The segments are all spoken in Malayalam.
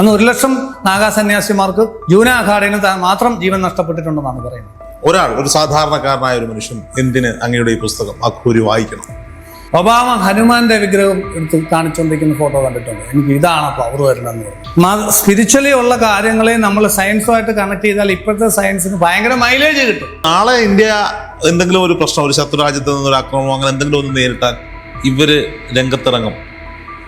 അന്ന് ഒരു ലക്ഷം നാഗാസന്യാസിമാർക്ക് ജൂന അഖാഡയിൽ മാത്രം ജീവൻ നഷ്ടപ്പെട്ടിട്ടുണ്ടെന്നാണ് പറയുന്നത്. ഒരാൾ ഒരു സാധാരണക്കാരനായ ഒരു മനുഷ്യൻ എന്തിന് അങ്ങയുടെ ഈ പുസ്തകം അക്കൂരി വായിക്കണം? ഒബാമ ഹനുമാന്റെ വിഗ്രഹം എടുത്ത് കാണിച്ചുകൊണ്ടിരിക്കുന്ന ഫോട്ടോ കണ്ടിട്ടുണ്ട്. എനിക്ക് ഇതാണ് പവർ വരണമെന്ന് പറഞ്ഞു സ്പിരിച്വലി ഉള്ള കാര്യങ്ങളെ നമ്മൾ സയൻസുമായിട്ട് കണക്ട് ചെയ്താൽ ഇപ്പോഴത്തെ സയൻസിന് ഭയങ്കര മൈലേജ് കിട്ടും. നാളെ ഇന്ത്യ എന്തെങ്കിലും ഒരു പ്രശ്നം ഒരു ശത്രു രാജ്യത്ത് നിന്ന് ഒരു ആക്രമണം അങ്ങനെ എന്തെങ്കിലും ഒന്ന് നേരിട്ടാൽ ഇവർ രംഗത്തിറങ്ങും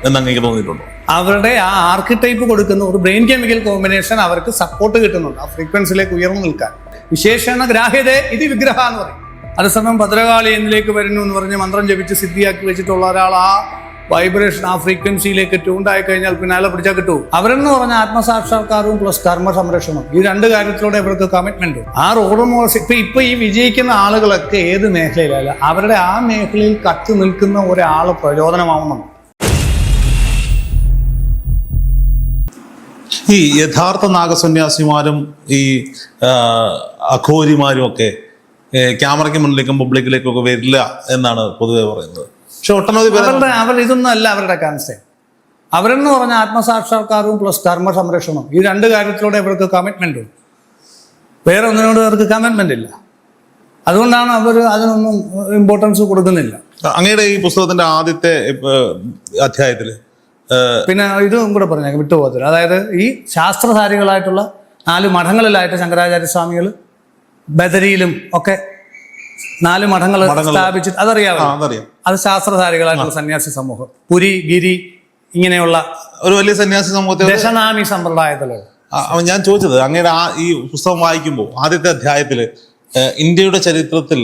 എന്ന് അങ്ങേക്ക് തോന്നിയിട്ടുണ്ടോ? അവരുടെ ആ ആർക്കിടൈപ്പ് കൊടുക്കുന്ന ഒരു ബ്രെയിൻ കെമിക്കൽ കോമ്പിനേഷൻ അവർക്ക് സപ്പോർട്ട് കിട്ടുന്നുണ്ട്. ആ ഫ്രീക്വൻസിയിലേക്ക് ഉയർന്നു നിൽക്കാൻ. വിശേഷണ ഗ്രാഹ്യത ഇത് വിഗ്രഹ എന്ന് പറയും. അതേസമയം ഭദ്രകാളി എന്നിലേക്ക് വരുന്നു എന്ന് പറഞ്ഞ് മന്ത്രം ജപിച്ച് സിദ്ധിയാക്കി വെച്ചിട്ടുള്ള ഒരാൾ ആ വൈബ്രേഷൻ ആ ഫ്രീക്വൻസിയിലേക്ക് ട്യൂണ്ടായി കഴിഞ്ഞാൽ പിന്നാലെ പിടിച്ചാൽ കിട്ടും. അവരെന്ന് പറഞ്ഞ ആത്മസാക്ഷാത്കാരവും പ്ലസ് കർമ്മ സംരക്ഷണം ഈ രണ്ട് കാര്യത്തിലൂടെ ഇവർക്ക് കമ്മിറ്റ്മെന്റ് ആ റോഡ് മോഡൽസ് ഇപ്പൊ ഇപ്പൊ ഈ വിജയിക്കുന്ന ആളുകളൊക്കെ ഏത് മേഖലയിലല്ല അവരുടെ ആ മേഖലയിൽ കത്തി നിൽക്കുന്ന ഒരാൾ പ്രചോദനമാവുന്നുണ്ട് ഈ യഥാർത്ഥ നാഗസന്യാസിമാരും ഈ അഘോരിമാരും ഒക്കെ ക്യാമറയ്ക്ക് മുന്നിലേക്കും പബ്ലിക്കിലേക്കും ഒക്കെ വരില്ല എന്നാണ് പൊതുവെ പറയുന്നത്. പക്ഷെ ഒട്ടനവധി അവരുടെ അവർ ഇതൊന്നും അല്ല അവരുടെ കൺസെപ്റ്റ് അവരെന്ന് പറഞ്ഞ ആത്മസാക്ഷാത്കാരവും പ്ലസ് കർമ്മ സംരക്ഷണവും ഈ രണ്ട് കാര്യത്തിലൂടെ ഇവർക്ക് കമ്മിറ്റ്മെന്റ് ഉണ്ട്. വേറെ ഒന്നിനോട് അവർക്ക് കമ്മിറ്റ്മെന്റ് ഇല്ല. അതുകൊണ്ടാണ് അവർ അതിനൊന്നും ഇമ്പോർട്ടൻസ് കൊടുക്കുന്നില്ല. അങ്ങയുടെ ഈ പുസ്തകത്തിന്റെ ആദ്യത്തെ അധ്യായത്തിൽ പിന്നെ ഇതും കൂടെ പറഞ്ഞു വിട്ടുപോകത്തില്ല. അതായത് ഈ ശാസ്ത്രധാരികളായിട്ടുള്ള നാല് മഠങ്ങളിലായിട്ട് ശങ്കരാചാര്യ സ്വാമികൾ ബദരിയിലും ഒക്കെ നാല് മഠങ്ങൾ സ്ഥാപിച്ചു അതറിയാമോ അതറിയാം. അത് ശാസ്ത്രധാരികളായിട്ടുള്ള സന്യാസി സമൂഹം. പുരി ഗിരി ഇങ്ങനെയുള്ള ഒരു വലിയ സന്യാസി സമൂഹത്തിൽ ദശനാമി സമ്പ്രദായത്തിലുള്ള ഞാൻ ചോദിച്ചത് അങ്ങനെ ആ ഈ പുസ്തകം വായിക്കുമ്പോൾ ആദ്യത്തെ അധ്യായത്തിൽ ഇന്ത്യയുടെ ചരിത്രത്തിൽ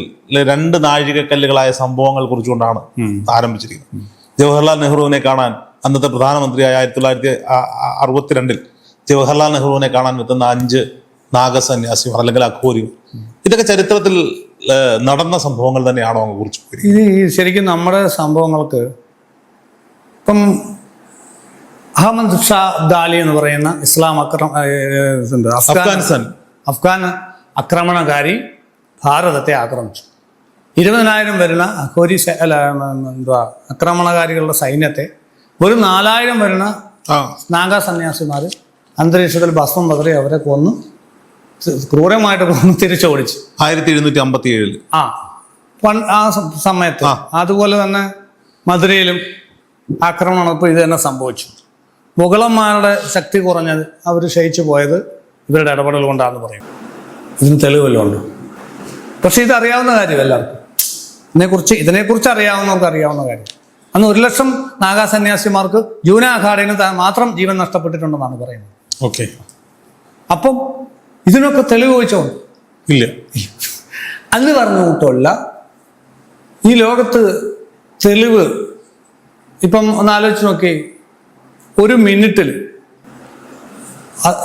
രണ്ട് നാഴികക്കല്ലുകളായ സംഭവങ്ങൾ കുറിച്ചുകൊണ്ടാണ് ആരംഭിച്ചിരിക്കുന്നത്. ജവഹർലാൽ നെഹ്റുവിനെ കാണാൻ അന്നത്തെ പ്രധാനമന്ത്രിയായ ആയിരത്തി തൊള്ളായിരത്തി അറുപത്തിരണ്ടിൽ ജവഹർലാൽ നെഹ്റുവിനെ കാണാൻ എത്തുന്ന അഞ്ച് നാഗസന്യാസിമാർ അല്ലെങ്കിൽ അഘോരി ഇതൊക്കെ ചരിത്രത്തിൽ നടന്ന സംഭവങ്ങൾ തന്നെയാണോ അങ്ങ് കുറിച്ച് ഇത് ശരിക്കും നമ്മുടെ സംഭവങ്ങൾക്ക് ഇപ്പം അഹമ്മദ് ഷാ ദാലി എന്ന് പറയുന്ന ഇസ്ലാം അക്രമ അഫ്ഗാനിസ്ഥാൻ. അഫ്ഗാൻ ആക്രമണകാരി ഭാരതത്തെ ആക്രമിച്ചു. ഇരുപതിനായിരം വരുന്ന അഘോരി അല്ല എന്തുവാ ആക്രമണകാരികളുടെ സൈന്യത്തെ ഒരു നാലായിരം വരുന്ന നാഗാ സന്യാസിമാർ അന്തരീക്ഷത്തിൽ ഭസ്മം പതറി അവരെ കൊന്നു. ക്രൂരമായിട്ട് കൊന്നു തിരിച്ചോടിച്ച്. ആയിരത്തി എഴുന്നൂറ്റി അമ്പത്തി ഏഴിൽ ആ പൺ ആ സമയത്ത് അതുപോലെ തന്നെ മധുരയിലും ആക്രമണം ഇപ്പോൾ ഇത് തന്നെ സംഭവിച്ചു. മുഗളന്മാരുടെ ശക്തി കുറഞ്ഞത് അവർ ക്ഷയിച്ചു പോയത് ഇവരുടെ ഇടപെടൽ കൊണ്ടാണെന്ന് പറയും. ഇതിന് തെളിവല്ലോ ഉണ്ട്. പക്ഷെ ഇത് അറിയാവുന്ന കാര്യം എല്ലാവർക്കും ഇതിനെക്കുറിച്ച് ഇതിനെക്കുറിച്ച് അറിയാവുന്നവർക്ക് അറിയാവുന്ന കാര്യം. അന്ന് ഒരു ലക്ഷം നാഗാ സന്യാസിമാർക്ക് ജൂന അഖാഡയിൽ മാത്രം ജീവൻ നഷ്ടപ്പെട്ടിട്ടുണ്ടെന്നാണ് പറയുന്നത്. ഓക്കെ. അപ്പം ഇതിനൊക്കെ തെളിവ് ചോദിച്ചോണ്ട്? ഇല്ല. അന്ന് പറഞ്ഞ കൂട്ടമല്ല ഈ ലോകത്ത് തെളിവ് ഇപ്പം ഒന്ന് ആലോചിച്ച് നോക്കി. ഒരു മിനിറ്റിൽ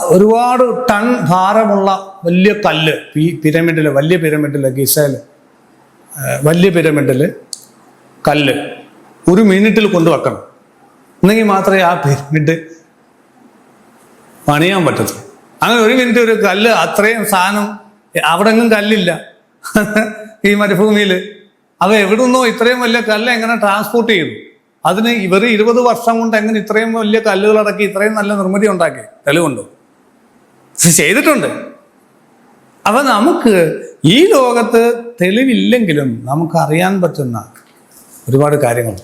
ഒരുപാട് ടൺ ഭാരമുള്ള വലിയ കല്ല് പിരമിഡിൽ വലിയ പിരമിഡിൽ ഗിസയിൽ വലിയ പിരമിഡിൽ കല്ല് ഒരു മിനിറ്റിൽ കൊണ്ടുവെക്കണം എന്നെങ്കിൽ മാത്രമേ ആ പിരമിഡ് പണിയാൻ പറ്റത്തുള്ളൂ. അങ്ങനെ ഒരു മിനിറ്റ് ഒരു കല്ല് അത്രയും സാധനം അവിടെ എങ്ങും കല്ലില്ല. ഈ മരുഭൂമിയിൽ. അത് എവിടെ നിന്നോ ഇത്രയും വലിയ കല്ല് എങ്ങനെ ട്രാൻസ്പോർട്ട് ചെയ്തു? അതിന് ഇവർ ഇരുപത് വർഷം കൊണ്ട് എങ്ങനെ ഇത്രയും വലിയ കല്ലുകൾ അടക്കി ഇത്രയും നല്ല നിർമ്മിതി ഉണ്ടാക്കി? തെളിവുണ്ടോ? ചെയ്തിട്ടുണ്ട്. അപ്പൊ നമുക്ക് ഈ ലോകത്ത് തെളിവില്ലെങ്കിലും നമുക്കറിയാൻ പറ്റുന്ന ഒരുപാട് കാര്യങ്ങൾ.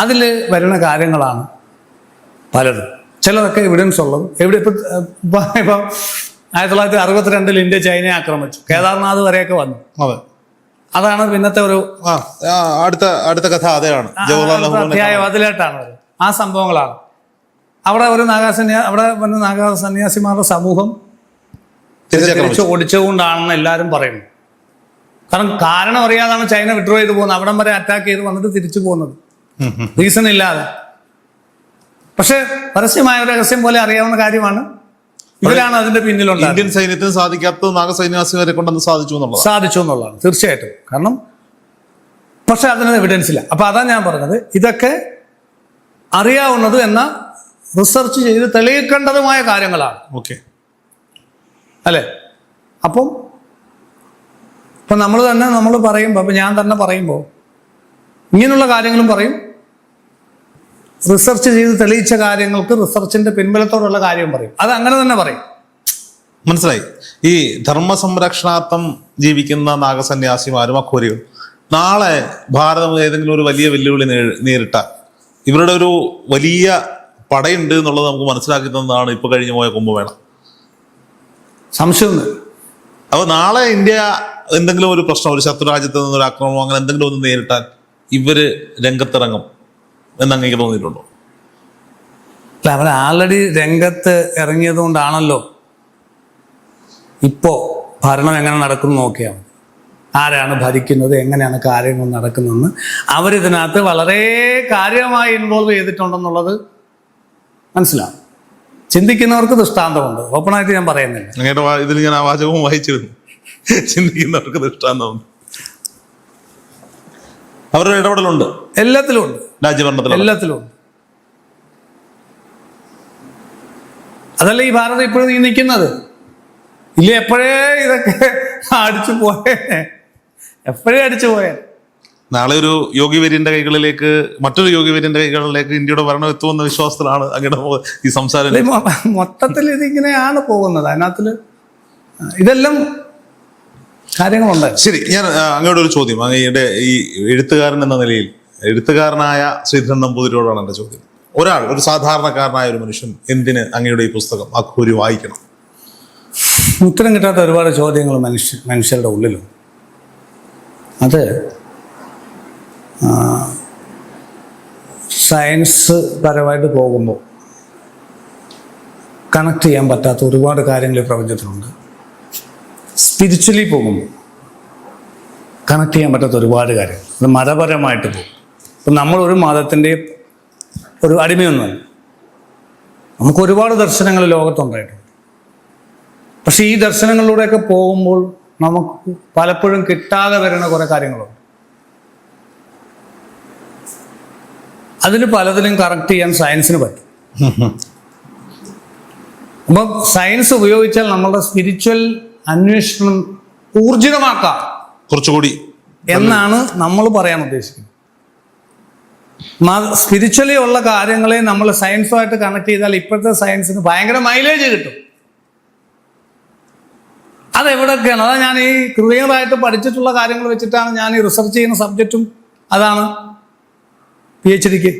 അതിൽ വരുന്ന കാര്യങ്ങളാണ് പലതും. ചിലതൊക്കെ എവിഡൻസ് ഉള്ളത്. എവിടെ ഇപ്പം ഇപ്പം ആയിരത്തി തൊള്ളായിരത്തി അറുപത്തിരണ്ടിൽ ഇന്ത്യ ചൈനയെ ആക്രമിച്ചു. കേദാർനാഥ് വരെയൊക്കെ വന്നു. അതെ. അതാണ് പിന്നത്തെ ഒരു അടുത്ത അടുത്ത കഥ അതെയാണ് അധ്യായം അതിലായിട്ടാണ് ആ സംഭവങ്ങളാണ്. അവിടെ ഒരു നാഗാസന്യാ അവിടെ വന്ന നാഗാസന്യാസിമാരുടെ സമൂഹം തിരിച്ച് ഓടിച്ചുകൊണ്ടാണെന്ന് എല്ലാവരും പറയുന്നു. കാരണം കാരണം അറിയാതാണ് ചൈന വിഡ്രോ ചെയ്ത് പോകുന്നത്. അവിടം വരെ അറ്റാക്ക് ചെയ്ത് വന്നിട്ട് തിരിച്ചു പോകുന്നത്. റീസൺ ഇല്ലാതെ. പക്ഷെ പരസ്യമായ ഒരു രഹസ്യം പോലെ അറിയാവുന്ന കാര്യമാണ്. ഇവരാണ് അതിന്റെ പിന്നിലുണ്ട് ഇന്ത്യൻ സൈന്യത്തിന് സാധിക്കാത്ത നാഗസൈന്യാസിമാരെ കൊണ്ടൊന്ന് സാധിച്ചു എന്നുള്ളത് സാധിച്ചു എന്നുള്ളതാണ്. തീർച്ചയായിട്ടും. കാരണം പക്ഷെ അതിന് എവിഡൻസ് ഇല്ല. അപ്പൊ അതാണ് ഞാൻ പറഞ്ഞത്. ഇതൊക്കെ അറിയാവുന്നത് എന്ന റിസർച്ച് ചെയ്ത് തെളിയിക്കേണ്ടതുമായ കാര്യങ്ങളാണ്. ഓക്കെ അല്ലേ? അപ്പം ഇപ്പം നമ്മൾ തന്നെ നമ്മൾ പറയുമ്പോൾ അപ്പം ഞാൻ തന്നെ പറയുമ്പോൾ ഇങ്ങനെയുള്ള കാര്യങ്ങളും പറയും. റിസർച്ച് ചെയ്ത് തെളിയിച്ച കാര്യങ്ങൾക്ക് റിസർച്ചിന്റെ പിൻബലത്തോടുള്ള കാര്യം പറയും. അത് അങ്ങനെ തന്നെ പറയും. മനസ്സിലായി? ഈ ധർമ്മ സംരക്ഷണാർത്ഥം ജീവിക്കുന്ന നാഗസന്യാസിമാരും അഖോരികളും നാളെ ഭാരതം ഏതെങ്കിലും ഒരു വലിയ വെല്ലുവിളി നേരിട്ട ഇവരുടെ ഒരു വലിയ പടയുണ്ട് എന്നുള്ളത് നമുക്ക് മനസ്സിലാക്കി തന്നതാണ് ഇപ്പൊ കഴിഞ്ഞു പോയ കുംഭമേള. സംശയമൊന്നും അപ്പൊ നാളെ ഇന്ത്യ എന്തെങ്കിലും ഒരു പ്രശ്നം ഒരു ശത്രു രാജ്യത്ത് നിന്ന് ഒരു ആക്രമണം അങ്ങനെ എന്തെങ്കിലും ഒന്ന് നേരിട്ടാൽ ഇവർ രംഗത്തിറങ്ങും എന്ന് അങ്ങേക്ക് തോന്നിയിട്ടുണ്ടോ? അല്ല അവർ ആൾറെഡി രംഗത്ത് ഇറങ്ങിയത് കൊണ്ടാണല്ലോ ഇപ്പോ ഭരണം എങ്ങനെ നടക്കുന്നു നോക്കിയാൽ മതി. ആരാണ് ഭരിക്കുന്നത് എങ്ങനെയാണ് കാര്യങ്ങൾ നടക്കുന്നതെന്ന് അവരിതിനകത്ത് വളരെ കാര്യമായി ഇൻവോൾവ് ചെയ്തിട്ടുണ്ടെന്നുള്ളത് മനസ്സിലാവും. ചിന്തിക്കുന്നവർക്ക് ദൃഷ്ടാന്തമുണ്ട്. ഓപ്പണായിട്ട് ഞാൻ പറയുന്നില്ല. അങ്ങയുടെ ഇതിൽ ഞാൻ ആ വാചകവും വായിച്ചിരുന്നു. ചിന്തിക്കുന്നവർക്ക് ദൃഷ്ടാന്തമുണ്ട്. അവരുടെ ഇടപെടലുണ്ട്? എല്ലാത്തിലും ഉണ്ട് രാജ്യഭരണത്തിൽ എല്ലാത്തിലും ഉണ്ട് അതല്ല ഈ ഭാരതം ഇപ്പോഴും നീ നിൽക്കുന്നത്. ഇല്ല എപ്പോഴേ ഇതൊക്കെ അടിച്ചു പോയേ? എപ്പോഴേ അടിച്ചു പോയേ? നാളെ ഒരു യോഗി വര്യന്റെ കൈകളിലേക്ക് മറ്റൊരു യോഗി വര്യന്റെ കൈകളിലേക്ക് ഇന്ത്യയുടെ ഭരണം എത്തുമെന്ന വിശ്വാസത്തിലാണ് അങ്ങയുടെ ഈ സംസാരം. മൊത്തത്തിൽ ഇതിങ്ങനെയാണ് പോകുന്നത്. അതിനകത്തിൽ ഇതെല്ലാം കാര്യങ്ങളുണ്ട്. ശരി ഞാൻ അങ്ങോട്ട് അങ്ങയുടെ ഒരു ചോദ്യം. അങ്ങയുടെ ഈ എഴുത്തുകാരൻ എന്ന നിലയിൽ എഴുത്തുകാരനായ ശ്രീധരൻ നമ്പൂതിരിയോടാണ് എന്റെ ചോദ്യം. ഒരാൾ ഒരു സാധാരണക്കാരനായ ഒരു മനുഷ്യൻ എന്തിന് അങ്ങയുടെ ഈ പുസ്തകം അഖൂരി വായിക്കണം? ഉത്തരം കിട്ടാത്ത ഒരുപാട് ചോദ്യങ്ങൾ മനുഷ്യ മനുഷ്യരുടെ ഉള്ളിലും. അത് സയൻസ് പരമായിട്ട് പോകുമ്പോൾ കണക്ട് ചെയ്യാൻ പറ്റാത്ത ഒരുപാട് കാര്യങ്ങൾ ഈ പ്രപഞ്ചത്തിലുണ്ട്. സ്പിരിച്വലി പോകുമ്പോൾ കണക്ട് ചെയ്യാൻ പറ്റാത്ത ഒരുപാട് കാര്യങ്ങൾ. അത് മതപരമായിട്ട് പോകും ഇപ്പം നമ്മൾ ഒരു മതത്തിന്റെ ഒരു അടിമയൊന്നുമല്ല. നമുക്ക് ഒരുപാട് ദർശനങ്ങൾ ലോകത്തുണ്ടായിട്ടുണ്ട്. പക്ഷേ ഈ ദർശനങ്ങളിലൂടെയൊക്കെ പോകുമ്പോൾ നമുക്ക് പലപ്പോഴും കിട്ടാതെ വരുന്ന കുറേ കാര്യങ്ങളുണ്ട്. അതിന് പലതിനും കറക്റ്റ് ചെയ്യാൻ സയൻസിന് പറ്റും. അപ്പം സയൻസ് ഉപയോഗിച്ചാൽ നമ്മളുടെ സ്പിരിച്വൽ അന്വേഷണം ഊർജിതമാക്കാം. കുറച്ചുകൂടി എന്നാണ് നമ്മൾ പറയാൻ ഉദ്ദേശിക്കുന്നത്. സ്പിരിച്വലി ഉള്ള കാര്യങ്ങളെ നമ്മൾ സയൻസുമായിട്ട് കണക്ട് ചെയ്താൽ ഇപ്പോഴത്തെ സയൻസിന് ഭയങ്കര മൈലേജ് കിട്ടും. അതെവിടെയൊക്കെയാണ് അതാ ഞാൻ ഈ ക്ലിയറായിട്ട് പഠിച്ചിട്ടുള്ള കാര്യങ്ങൾ വെച്ചിട്ടാണ് ഞാൻ ഈ റിസർച്ച് ചെയ്യുന്ന സബ്ജക്റ്റും അതാണ്. പി എച്ച് ഡിക്ക്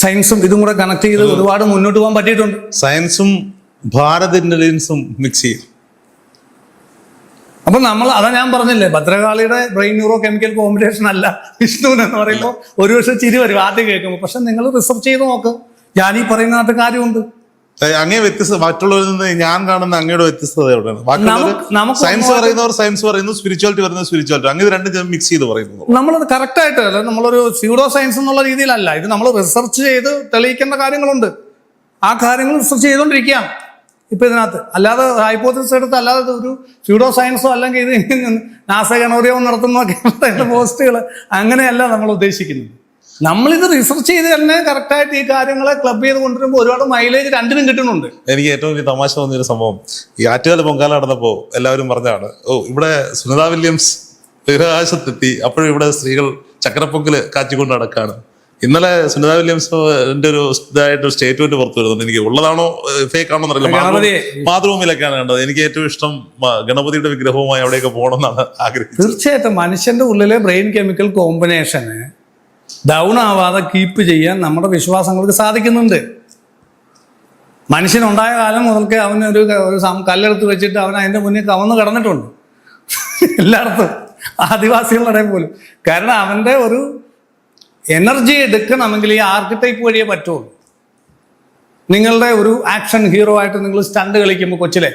സയൻസും ഇതും കൂടെ കണക്ട് ചെയ്ത് ഒരുപാട് മുന്നോട്ട് പോകാൻ പറ്റിയിട്ടുണ്ട്. സയൻസും ഭാരത് ഇന്റലിജൻസും മിക്സ് ചെയ്യും. അപ്പൊ നമ്മൾ അതാ ഞാൻ പറഞ്ഞില്ലേ ഭദ്രകാളിയുടെ ബ്രെയിൻ ന്യൂറോ കെമിക്കൽ കോമ്പിനേഷൻ അല്ല വിഷ്ണു എന്ന് പറയുമ്പോൾ ഒരു വർഷം ചിരി വരും ആദ്യം കേൾക്കുമ്പോൾ പക്ഷെ നിങ്ങൾ റിസർച്ച് ചെയ്ത് നോക്ക്. ഞാൻ ഈ പറയുന്നതിനകത്ത് കാര്യമുണ്ട്. അങ്ങേ വ്യത്യസ്ത മറ്റുള്ളവരിൽ നിന്ന് ഞാൻ കാണുന്ന അങ്ങയുടെ വ്യത്യസ്തത എവിടെയാണ്? സയൻസ് പറയുന്നവർ സയൻസ് പറയുന്നു സ്പിരിച്വാലിറ്റി പറയുന്നത് സ്പിരിച്വാലിറ്റി അങ്ങനെ രണ്ടും മിക്സ് ചെയ്ത് പറയുന്നു. നമ്മളത് കറക്റ്റായിട്ട് അല്ല നമ്മളൊരു സ്യൂഡോ സയൻസ് എന്നുള്ള രീതിയിലല്ല. ഇത് നമ്മൾ റിസർച്ച് ചെയ്ത് തെളിയിക്കേണ്ട കാര്യങ്ങളുണ്ട്. ആ കാര്യങ്ങൾ റിസർച്ച് ചെയ്തുകൊണ്ടിരിക്കുകയാണ് ഇപ്പൊ ഇതിനകത്ത്. അല്ലാതെ ഹൈപ്പോത്തിസ് എടുത്ത് അല്ലാതെ ഒരു സ്യൂഡോ സയൻസോ അല്ലെങ്കിൽ ഇത് നാസ ഗണോറിയോ നടത്തുന്ന പോസ്റ്റുകൾ അങ്ങനെയല്ല നമ്മൾ ഉദ്ദേശിക്കുന്നത്. നമ്മളിത് റിസർച്ച് ചെയ്ത് തന്നെ കറക്റ്റായിട്ട് ഈ കാര്യങ്ങളെ ക്ലബ് ചെയ്ത് കൊണ്ടുവരുമ്പോൾ ഒരുപാട് മൈലേജ് രണ്ടിനും കിട്ടുന്നുണ്ട്. എനിക്ക് ഏറ്റവും വലിയ തമാശ തോന്നിയൊരു സംഭവം ഈ ആറ്റുകാല പൊങ്കാല നടന്നപ്പോ എല്ലാവരും പറഞ്ഞാണ് ഓ ഇവിടെ സുനിത വില്യംസ് ബഹിരാകാശത്തെത്തി അപ്പോഴും ഇവിടെ സ്ത്രീകൾ ചക്രപ്പൊങ്കിൽ കാച്ചിക്കൊണ്ട് നടക്കാണ്. ഇന്നലെ സുനിത വില്യംസിന്റെ ഒരു ഇതായിട്ട് സ്റ്റേറ്റ്മെന്റ് പുറത്തു വരുന്നുണ്ട്. എനിക്ക് ഉള്ളതാണോ ഫേക്ക് ആണോ എന്നറിയില്ല. മാതൃഭൂമിയിലൊക്കെയാണ് കണ്ടത്. എനിക്ക് ഏറ്റവും ഇഷ്ടം ഗണപതിയുടെ വിഗ്രഹവുമായി അവിടെയൊക്കെ പോകണം എന്നാണ് ആഗ്രഹിച്ചത്. തീർച്ചയായിട്ടും മനുഷ്യന്റെ ഉള്ളിലെ ബ്രെയിൻ കെമിക്കൽ കോമ്പിനേഷന് ഡൗൺ ആവാതെ കീപ്പ് ചെയ്യാൻ നമ്മുടെ വിശ്വാസങ്ങൾക്ക് സാധിക്കുന്നുണ്ട്. മനുഷ്യനുണ്ടായ കാലം മുതൽക്കേ അവനൊരു ഒരു കല്ലെടുത്ത് വെച്ചിട്ട് അവൻ അതിന്റെ മുന്നിൽ കവന്ന് കിടന്നിട്ടുണ്ട്. എല്ലായിടത്തും. ആദിവാസികളുടെ പോലും. കാരണം അവന്റെ ഒരു എനർജി എടുക്കണമെങ്കിൽ ഈ ആർക്കിടൈപ്പ് വഴിയേ പറ്റുള്ളൂ. നിങ്ങളുടെ ഒരു ആക്ഷൻ ഹീറോ ആയിട്ട് നിങ്ങൾ സ്റ്റണ്ട് കളിക്കുമ്പോൾ കൊച്ചിലെ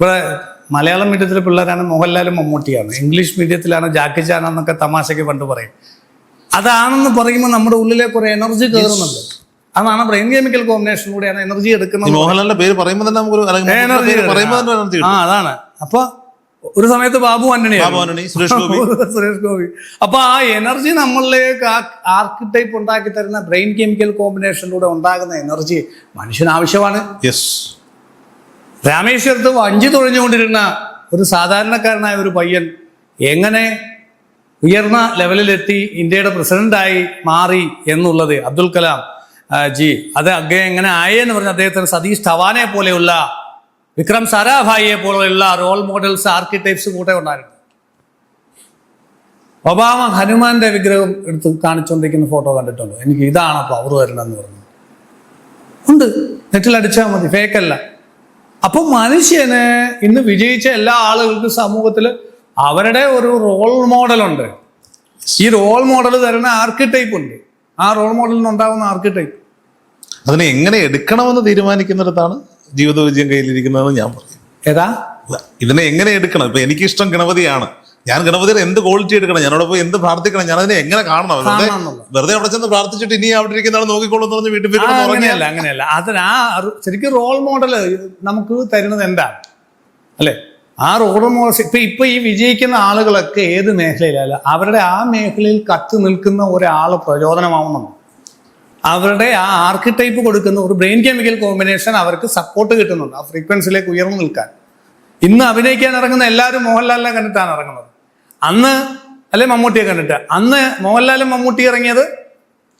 ഇവിടെ മലയാളം മീഡിയത്തിലെ പിള്ളേരാണ് മോഹൻലാലും മമ്മൂട്ടിയാണ്. ഇംഗ്ലീഷ് മീഡിയത്തിലാണ് ജാക്കി ചാൻ തമാശയ്ക്ക് പണ്ട് പറയും. അതാണെന്ന് പറയുമ്പോൾ നമ്മുടെ ഉള്ളിലെ കുറെ എനർജി കയറുന്നുണ്ട് അതാണ് ബ്രെയിൻ കെമിക്കൽ കോമ്പിനേഷനിലൂടെയാണ് എനർജി എടുക്കുന്നത്. മോഹൻലാലിന്റെ പേര് പറയുമ്പോൾ തന്നെ നമുക്ക് എനർജി എനർജി ആ അതാണ്. അപ്പൊ ഒരു സമയത്ത് ബാബു ആന്റണി, സുരേഷ് ഗോപി. സുരേഷ് ഗോപി. അപ്പൊ ആ എനർജി നമ്മളിലേക്ക് ആ ആർക്കിടൈപ്പ് ഉണ്ടാക്കി തരുന്ന ബ്രെയിൻ കെമിക്കൽ കോമ്പിനേഷനിലൂടെ ഉണ്ടാകുന്ന എനർജി മനുഷ്യന് ആവശ്യമാണ്. യെസ് രാമേശ്വരത്ത് വഞ്ചി തുഴഞ്ഞുകൊണ്ടിരുന്ന ഒരു സാധാരണക്കാരനായ ഒരു പയ്യൻ എങ്ങനെ ഉയർന്ന ലെവലിലെത്തി ഇന്ത്യയുടെ പ്രസിഡന്റായി മാറി എന്നുള്ളത് അബ്ദുൽ കലാം ജി. അത് അദ്ദേഹം എങ്ങനെ ആയെന്ന് പറഞ്ഞ അദ്ദേഹത്തിന് സതീഷ് ധവാനെ പോലെയുള്ള വിക്രം സാരാഭായിയെ പോലെയുള്ള റോൾ മോഡൽസ് ആർക്കിടെക്ട്സ് കൂടെ ഉണ്ടായിരുന്നു. ഒബാമ ഹനുമാന്റെ വിഗ്രഹം എടുത്ത് കാണിച്ചുകൊണ്ടിരിക്കുന്ന ഫോട്ടോ കണ്ടിട്ടുണ്ടോ? എനിക്ക് ഇതാണ് പവർ വരണമെന്ന് പറഞ്ഞു. ഉണ്ട്. നെറ്റിൽ അടിച്ചാൽ മതി. ഫേക്കല്ല അപ്പൊ മനുഷ്യന് ഇന്ന് വിജയിച്ച എല്ലാ ആളുകൾക്കും സമൂഹത്തിൽ അവരുടെ ഒരു റോൾ മോഡലുണ്ട് ഈ റോൾ മോഡൽ തരുന്ന ആർക്കിടൈപ്പ് ഉണ്ട്. ആ റോൾ മോഡലിന് ഉണ്ടാകുന്ന ആർക്കിടൈപ്പ് അതിനെ എങ്ങനെ എടുക്കണമെന്ന് തീരുമാനിക്കുന്നിടത്താണ് ജീവിത വിജയം കയ്യിലിരിക്കുന്നതെന്ന് ഞാൻ പറയും ഏതാ? ഇതിനെ എങ്ങനെ എടുക്കണം? ഇപ്പൊ എനിക്കിഷ്ടം ഗണപതിയാണ്. ഞാൻ ഗണപതിയുടെ എന്ത് ക്വാളിറ്റി എടുക്കണം? ഞാനവിടെ പോയി എന്ത് പ്രാർത്ഥിക്കണം? ഞാൻ അതിനെ എങ്ങനെ കാണണം? വെറുതെ. വെറുതെ അവിടെ ചെന്ന് പ്രാർത്ഥിച്ചിട്ട് ഇനി അവിടെ ഇരിക്കുന്ന നോക്കിക്കോളൂ എന്ന് പറഞ്ഞ് വീട്ടിൽ പോയി അങ്ങനെയല്ല അങ്ങനെയല്ല. അതിന് ആ ശരിക്കും റോൾ മോഡൽ നമുക്ക് തരുന്നത് എന്താണ്? അല്ലെ? ആ റോഡ് മോഡൽ ഇപ്പൊ ഇപ്പൊ ഈ വിജയിക്കുന്ന ആളുകളൊക്കെ ഏത് മേഖലയിലല്ല അവരുടെ ആ മേഖലയിൽ കത്തു നിൽക്കുന്ന ഒരാൾ പ്രചോദനമാവുന്നുണ്ട്. അവരുടെ ആ ആർക്കിടൈപ്പ് കൊടുക്കുന്ന ഒരു ബ്രെയിൻ കെമിക്കൽ കോമ്പിനേഷൻ അവർക്ക് സപ്പോർട്ട് കിട്ടുന്നുണ്ട് ആ ഫ്രീക്വൻസിയിലേക്ക് ഉയർന്നു നിൽക്കാൻ. ഇന്ന് അഭിനയിക്കാൻ ഇറങ്ങുന്ന എല്ലാവരും മോഹൻലാലിനെ കണ്ടിട്ടാണ് ഇറങ്ങുന്നത്. അന്ന് അല്ലെ മമ്മൂട്ടിയെ കണ്ടിട്ട്? അന്ന് മോഹൻലാലും മമ്മൂട്ടി ഇറങ്ങിയത്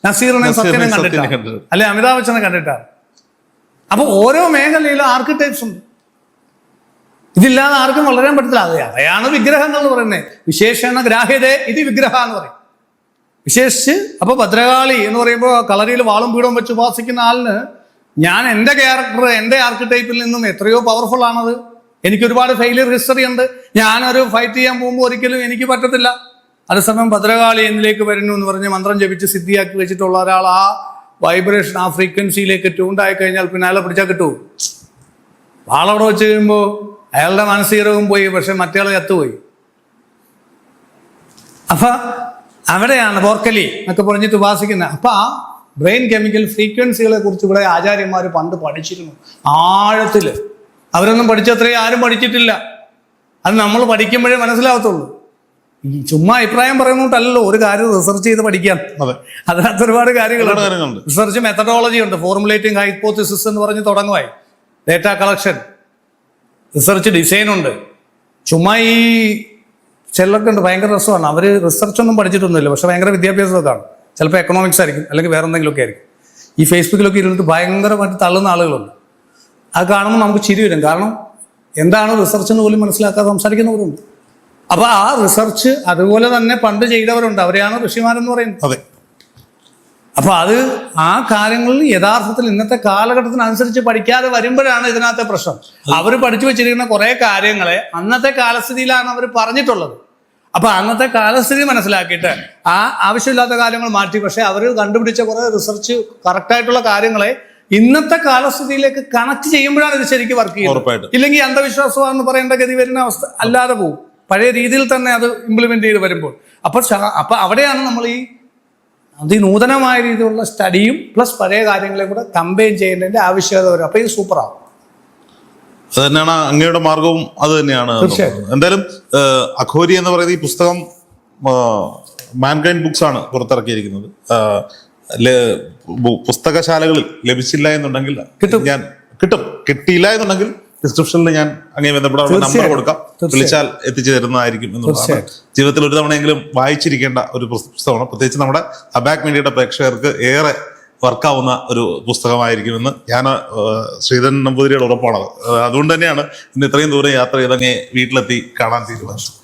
നസീറിനെ സത്യനെ കണ്ടിട്ടാണ്. കണ്ടിട്ട്. അല്ലെ അമിതാഭ് ബച്ചനെ കണ്ടിട്ടാണ്. അപ്പൊ ഓരോ മേഖലയിലും ആർക്കിടെക്ട്സ് ഉണ്ട്. ഇതില്ലാതെ ആർക്കും വളരാൻ പറ്റത്തില്ല. അത് അതെയാണ് വിഗ്രഹം എന്ന് പറയുന്നത് വിശേഷണ ഗ്രാഹ്യത ഇത് വിഗ്രഹ എന്ന് പറയും. വിശേഷിച്ച് അപ്പൊ ഭദ്രകാളി എന്ന് പറയുമ്പോൾ കളരിയിൽ വാളും പീഠവും വെച്ച് ഉപാസിക്കുന്ന ആളിന് ഞാൻ എന്റെ ക്യാരക്ടർ എന്റെ ആർക്കിടൈപ്പിൽ നിന്നും എത്രയോ പവർഫുൾ ആണത്. എനിക്ക് ഒരുപാട് ഫെയിലിയർ ഹിസ്റ്ററി ഉണ്ട്. ഞാനൊരു ഫൈറ്റ് ചെയ്യാൻ പോകുമ്പോൾ ഒരിക്കലും എനിക്ക് പറ്റത്തില്ല. അതേസമയം ഭദ്രകാളി എന്നിലേക്ക് വരുന്നു എന്ന് പറഞ്ഞ് മന്ത്രം ജപിച്ച് സിദ്ധിയാക്കി വെച്ചിട്ടുള്ള ഒരാൾ ആ വൈബ്രേഷൻ ആ ഫ്രീക്വൻസിയിലേക്ക് ട്യൂണ്ടായി കഴിഞ്ഞാൽ പിന്നെ അയാളെ പിടിച്ചാൽ കിട്ടുമോ വാളവിടെ വെച്ച് കഴിയുമ്പോൾ അയാളുടെ മാനസികരവും പോയി പക്ഷെ മറ്റേയാൾ ചത്തുപോയി. അപ്പൊ അവിടെയാണ് ബോർക്കലി എന്നൊക്കെ പറഞ്ഞിട്ട് ഉപാസിക്കുന്നത് അപ്പൊ ആ ബ്രെയിൻ കെമിക്കൽ ഫ്രീക്വൻസികളെ കുറിച്ച് ഇവിടെ ആചാര്യന്മാർ പണ്ട് പഠിച്ചിരുന്നു. ആഴത്തിൽ. അവരൊന്നും പഠിച്ചത്രയും ആരും പഠിച്ചിട്ടില്ല. അത് നമ്മൾ പഠിക്കുമ്പോഴേ മനസ്സിലാവത്തുള്ളൂ. ഈ ചുമ്മാ അഭിപ്രായം പറയുന്നോട്ടല്ലോ ഒരു കാര്യം റിസർച്ച് ചെയ്ത് പഠിക്കാൻ. അതെ. അതിനകത്ത് ഒരുപാട് കാര്യങ്ങളുണ്ട്. റിസർച്ച് മെത്തഡോളജി ഉണ്ട്. ഫോർമുലേറ്റിംഗ് ഹൈപ്പോത്തിസിസ് എന്ന് പറഞ്ഞ് തുടങ്ങുമായി ഡേറ്റ കളക്ഷൻ റിസർച്ച് ഡിസൈൻ ഉണ്ട്. ചുമ്മാ ഈ ചിലർക്ക് ഉണ്ട് ഭയങ്കര രസമാണ്. അവർ റിസർച്ച് ഒന്നും പഠിച്ചിട്ടൊന്നുമില്ല പക്ഷെ ഭയങ്കര വിദ്യാഭ്യാസമൊക്കെയാണ് ചിലപ്പോൾ എക്കണോമിക്സ് ആയിരിക്കും അല്ലെങ്കിൽ വേറെ എന്തെങ്കിലുമൊക്കെ ആയിരിക്കും. ഈ ഫേസ്ബുക്കിലൊക്കെ ഇരുന്നിട്ട് ഭയങ്കരമായിട്ട് തള്ളുന്ന ആളുകളുണ്ട്. അത് കാണുമ്പോൾ നമുക്ക് ചിരി വരും. കാരണം എന്താണ് റിസർച്ച് എന്ന് പോലും മനസ്സിലാക്കാതെ സംസാരിക്കുന്നവരുണ്ട്. അപ്പോൾ ആ റിസർച്ച് അതുപോലെ തന്നെ പണ്ട് ചെയ്തവരുണ്ട്. അവരെയാണ് ഋഷിമാരെന്ന് പറയുന്നത്. അതെ. അപ്പൊ അത് ആ കാര്യങ്ങളിൽ യഥാർത്ഥത്തിൽ ഇന്നത്തെ കാലഘട്ടത്തിനനുസരിച്ച് പഠിക്കാതെ വരുമ്പോഴാണ് ഇതിനകത്തെ പ്രശ്നം. അവർ പഠിച്ചു വെച്ചിരിക്കുന്ന കുറെ കാര്യങ്ങളെ അന്നത്തെ കാലസ്ഥിതിയിലാണ് അവർ പറഞ്ഞിട്ടുള്ളത്. അപ്പൊ അന്നത്തെ കാലസ്ഥിതി മനസ്സിലാക്കിയിട്ട് ആ ആവശ്യമില്ലാത്ത കാര്യങ്ങൾ മാറ്റി. പക്ഷെ അവർ കണ്ടുപിടിച്ച കുറെ റിസർച്ച് കറക്റ്റായിട്ടുള്ള കാര്യങ്ങളെ ഇന്നത്തെ കാലസ്ഥിതിയിലേക്ക് കണക്ട് ചെയ്യുമ്പോഴാണ് ഇത് ശരിക്കും വർക്ക് ചെയ്യുന്നത്. ഇല്ലെങ്കിൽ അന്ധവിശ്വാസമാണെന്ന് പറയേണ്ട ഗതി വരുന്ന അവസ്ഥ അല്ലാതെ പോകും. പഴയ രീതിയിൽ തന്നെ അത് ഇംപ്ലിമെന്റ് ചെയ്ത് വരുമ്പോൾ. അപ്പൊ അപ്പൊ അവിടെയാണ് നമ്മൾ ഈ അതിനൂതനമായ രീതിയിലുള്ള സ്റ്റഡിയും പ്ലസ് പഴയ കാര്യങ്ങളെ കൂടെ കമ്പൈൻ ചെയ്യേണ്ടതിന്റെ ആവശ്യകത വരും. അപ്പൊ ഇത് സൂപ്പറാവും അത് തന്നെയാണ് അങ്ങയുടെ മാർഗവും അത് തന്നെയാണ്. എന്തായാലും അഖോരി അഘോരി എന്ന് പറയുന്ന ഈ പുസ്തകം മാൻകൈൻഡ് ബുക്സ് ആണ് പുറത്തിറക്കിയിരിക്കുന്നത്. പുസ്തകശാലകളിൽ ലഭിച്ചില്ല എന്നുണ്ടെങ്കിൽ കിട്ടും. ഞാൻ കിട്ടും. കിട്ടിയില്ല എന്നുണ്ടെങ്കിൽ ഡിസ്ക്രിപ്ഷനിൽ ഞാൻ അങ്ങനെ ബന്ധപ്പെട്ട നമ്പർ കൊടുക്കാം. വിളിച്ചാൽ എത്തിച്ചു തരുന്നതായിരിക്കും എന്നുള്ളതാണ്. ജീവിതത്തിൽ ഒരു തവണയെങ്കിലും വായിച്ചിരിക്കേണ്ട ഒരു പുസ്തകമാണ്. പ്രത്യേകിച്ച് നമ്മുടെ അബാക് മീഡിയയുടെ പ്രേക്ഷകർക്ക് ഏറെ വർക്കാവുന്ന ഒരു പുസ്തകമായിരിക്കും എന്ന് ഞാൻ ശ്രീധരൻ നമ്പൂതിരിയുടെ ഉറപ്പാണത് അതുകൊണ്ട് തന്നെയാണ് ഇന്ന് ഇത്രയും ദൂരം യാത്ര ചെയ്തങ്ങേ വീട്ടിലെത്തി കാണാൻ തീരുമാനിച്ചത്.